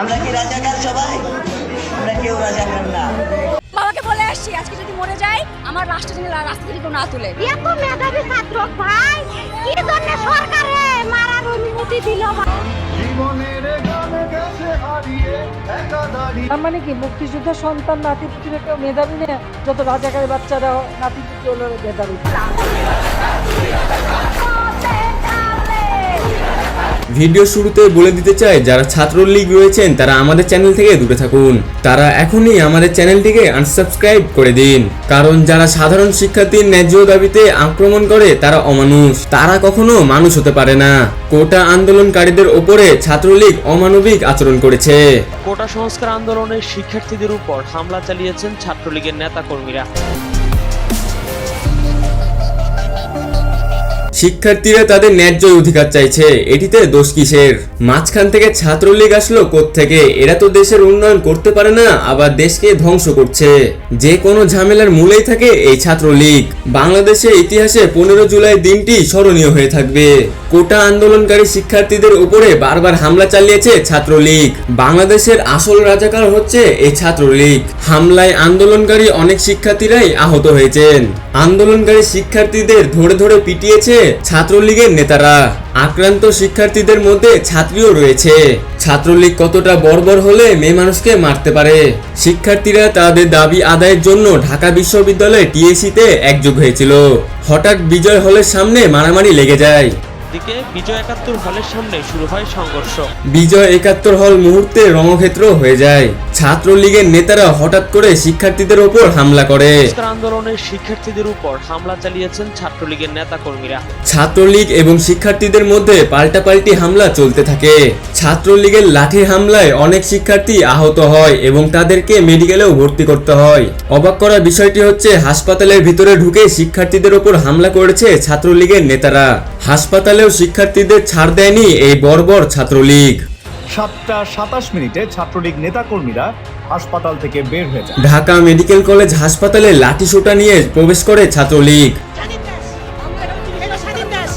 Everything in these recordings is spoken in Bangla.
আমরা কি রাজাকার সবাই? আমরা কেউ রাজাকার না। বাবাকে বলে আসছি আজকে যদি মরে যায় আমার রাষ্ট্র যেন রাস্তা থেকে কেউ না তুলে। এত মেধাবী ছাত্র ভাই কি জন্য সরকারে মারার অনুমতি দিল তার মানে কি মুক্তিযোদ্ধা সন্তান নাতি পুতিরা কেউ মেধাবী নেই যত রাজাকারের বাচ্চারা নাতি পুতি হলো মেধাবী। ভিডিও শুরুতে বলে দিতে চাই, যারা ছাত্রলীগ রয়েছেন, তারা আমাদের চ্যানেল থেকে দূরে থাকুন। তারা এখনই আমাদের চ্যানেলটিকে আনসাবস্ক্রাইব করে দিন। কারণ যারা সাধারণ শিক্ষার্থীর ন্যায্য দাবিতে আক্রমণ করে, তারা অমানুষ। তারা কখনো মানুষ হতে পারে না। কোটা আন্দোলনকারীদের ওপরে ছাত্রলীগ অমানবিক আচরণ করেছে। কোটা সংস্কার আন্দোলনের শিক্ষার্থীদের উপর হামলা চালিয়েছেন ছাত্রলীগের নেতাকর্মীরা। শিক্ষার্থীরা তাদের ন্যায্য অধিকার চাইছে। এটিতে দোষ কিসের? মাঝখান থেকে ছাত্রলীগ আসলো থেকে এরা তো দেশের উন্নয়ন করতে পারে না, আবার দেশকে ধ্বংস করছে। যে কোনো ঝামেলার মূলেই থাকে এই ছাত্রলীগ। বাংলাদেশের ইতিহাসে পনেরো জুলাই দিনটি স্মরণীয় হয়ে থাকবে। কোটা আন্দোলনকারী শিক্ষার্থীদের উপরে বারবার হামলা চালিয়েছে ছাত্রলীগ। বাংলাদেশের আসল রাজাকার হচ্ছে এই ছাত্রলীগ। হামলায় আন্দোলনকারী অনেক শিক্ষার্থীরাই আহত হয়েছেন। আন্দোলনকারী শিক্ষার্থীদের ধরে ধরে পিটিয়েছে ছাত্রলীগের নেতারা। আক্রান্ত শিক্ষার্থীদের মধ্যে ছাত্রীও রয়েছে। ছাত্রলীগ কতটা বর্বর হলে মেয়ে মানুষকে মারতে পারে? শিক্ষার্থীরা তাদের দাবি আদায়ের জন্য ঢাকা বিশ্ববিদ্যালয়ে টিএসিতে একযোগ হয়েছিল। হঠাৎ বিজয় হলের সামনে মারামারি লেগে যায়। দিকে বিজয় একাত্তর হলের সামনে শুরু হয় সংঘর্ষ। বিজয় একাত্তর হল মুহূর্তে রণক্ষেত্র হয়ে যায়। ছাত্রলীগের নেতারা হঠাৎ করে শিক্ষার্থীদের ওপর হামলা করে। আন্দোলনের শিক্ষার্থীদের উপর হামলা চালিয়েছেন ছাত্রলীগের নেতাকর্মীরা। ছাত্রলীগ এবং শিক্ষার্থীদের মধ্যে পাল্টাপাল্টি হামলা চলতে থাকে। ছাত্রলীগের লাঠি হামলায় অনেক শিক্ষার্থী আহত হয় এবং তাদেরকে মেডিকেলেও ভর্তি করতে হয়। অবাক করা বিষয়টি হচ্ছে হাসপাতালের ভিতরে ঢুকে শিক্ষার্থীদের ওপর হামলা করেছে ছাত্রলীগের নেতারা। হাসপাতালেও শিক্ষার্থীদের ছাড় দেয়নি এই বর্বর ছাত্রলীগ। সাতটা সাতাশ মিনিটে ছাত্রলীগ নেতাকর্মীরা হাসপাতাল থেকে বের হয়ে যায় ঢাকা মেডিকেল কলেজ হাসপাতালে লাঠি সোটা নিয়ে প্রবেশ করে ছাত্রলীগ স্বাধীন দেশ এটা স্বাধীন দেশ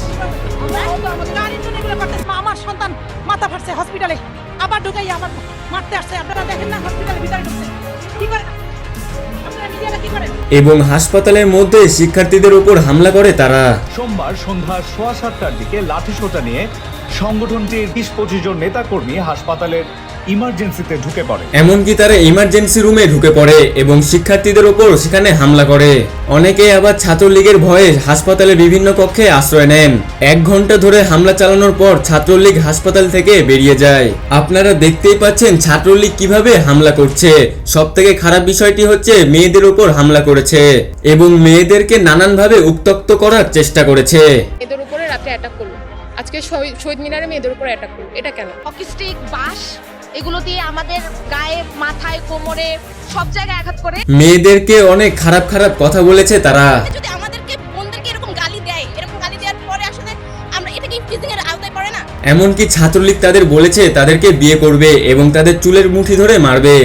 গাড়ির জন্য এগুলো করতেছে। আমার সন্তান মাথা ফাটছে হসপিটালে আবার ঢুকাই আমার মারতে আসছে আপনারা দেখেন না হসপিটালের ভিতরে ঢুকছে কি করে আপনারা নিজেরা কি করেন এবং হাসপাতালের মধ্যে শিক্ষার্থীদের উপর হামলা করে তারা সোমবার সন্ধ্যা সোয়া সাতটার দিকে লাঠিসোঁটা নিয়ে সংগঠনটির বিশ পঁচিশ জন নেতাকর্মী হাসপাতালের ইমার্জেন্সিতে ঢুকে পড়ে। এমনকি তারা ইমার্জেন্সি রুমে ঢুকে পড়ে এবং শিক্ষার্থীদের ওপর সেখানে হামলা করে। অনেকে আবার ছাত্রলীগের ভয়ে হাসপাতালের বিভিন্ন কক্ষে আশ্রয় নেন। এক ঘণ্টা ধরে হামলা চালানোর পর ছাত্রলীগ হাসপাতাল থেকে বেরিয়ে যায়। আপনারা দেখতেই পাচ্ছেন ছাত্রলীগ কীভাবে হামলা করছে। সব থেকে খারাপ বিষয়টি হচ্ছে মেয়েদের ওপর হামলা করেছে এবং মেয়েদেরকে নানানভাবে উত্তক্ত করার চেষ্টা করেছে। মেয়েদের উপরে রাতে অ্যাটাক করল। আজকে শহীদ মিনারে মেয়েদের উপরে অ্যাটাক করল। এটা কেন? অকিস্টিক বাস এগুলো দিয়ে আমাদের গায়ে মাথায় কোমরে সব জায়গায় আঘাত করে। মেয়েদেরকে অনেক খারাপ খারাপ কথা বলেছে তারা। যদি আমাদেরকে বোনদেরকে এরকম গালি দেয় এরকম গালি দেওয়ার পরে আসলে আমরা এটা কি ফিজিং এর আওতায় পড়ে না? এমনকি ছাত্রলীগ তাদের বলেছে তাদেরকে বিয়ে করবে এবং তাদের চুলের মুঠি ধরে মারবে।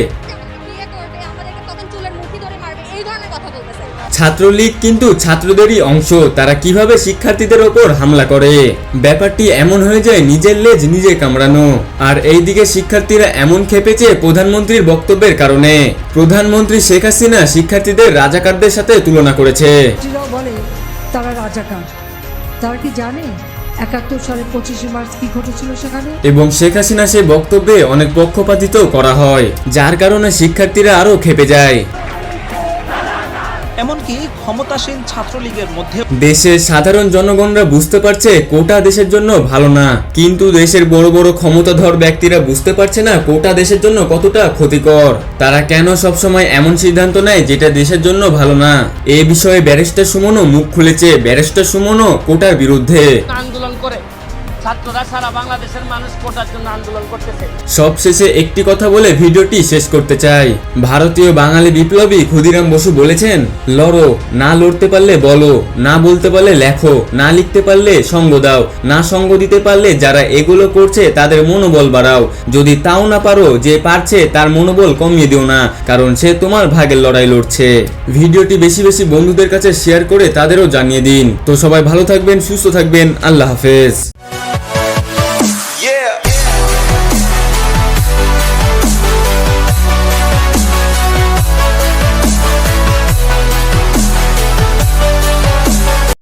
ছাত্রলীগ কিন্তু ছাত্রদেরই অংশ। তারা কীভাবে শিক্ষার্থীদের ওপর হামলা করে? ব্যাপারটি এমন হয়ে যায় নিজের লেজ নিজে কামড়ানো। আর এইদিকে শিক্ষার্থীরা এমন খেপেছে প্রধানমন্ত্রীর বক্তব্যের কারণে। প্রধানমন্ত্রী শেখ হাসিনা শিক্ষার্থীদের রাজাকারদের সাথে তুলনা করেছে। বলে তারা রাজাকার। তারা কি জানে একাত্তর সালে পঁচিশে মার্চ কি ঘটেছিল সেখানে? এবং শেখ হাসিনা সে বক্তব্যে অনেক পক্ষপাতিত করা হয় যার কারণে শিক্ষার্থীরা আরও খেপে যায়। এমনকি ক্ষমতাসীন ছাত্রলীগের মধ্যে দেশের সাধারণ জনগণরা বুঝতে পারছে কোটা দেশের জন্য ভালো না। কিন্তু দেশের বড় বড় ক্ষমতাধর ব্যক্তিরা বুঝতে পারছে না কোটা দেশের জন্য কতটা ক্ষতিকর। তারা কেন সবসময় এমন সিদ্ধান্ত নেয় যেটা দেশের জন্য ভালো না? এ বিষয়ে ব্যারিস্টার সুমনও মুখ খুলেছে। ব্যারিস্টার সুমনও কোটার বিরুদ্ধে। আন্দোলন ছাত্ররা সারা বাংলাদেশের মানুষ কোটার জন্য আন্দোলন করতেছে। সবশেষে একটি কথা বলে ভিডিওটি শেষ করতে চাই। ভারতীয় বাঙালি বিপ্লবী ক্ষুদিরাম বসু বলেছেন, লড়ো, না লড়তে পারলে বলো, না বলতে পারলে লেখো, না লিখতে পারলে সঙ্গ দাও, না সঙ্গ দিতে পারলে যারা এগুলো করছে তাদের মনোবল বাড়াও। যদি তাও না পারো, যে পারছে তার মনোবল কমিয়ে দিও না, কারণ সে তোমার ভাগের লড়াই লড়ছে। ভিডিওটি বেশি বেশি বন্ধুদের কাছে শেয়ার করে তাদেরও জানিয়ে দিন। তো সবাই ভালো থাকবেন, সুস্থ থাকবেন, আল্লাহ হাফেজ। Bye.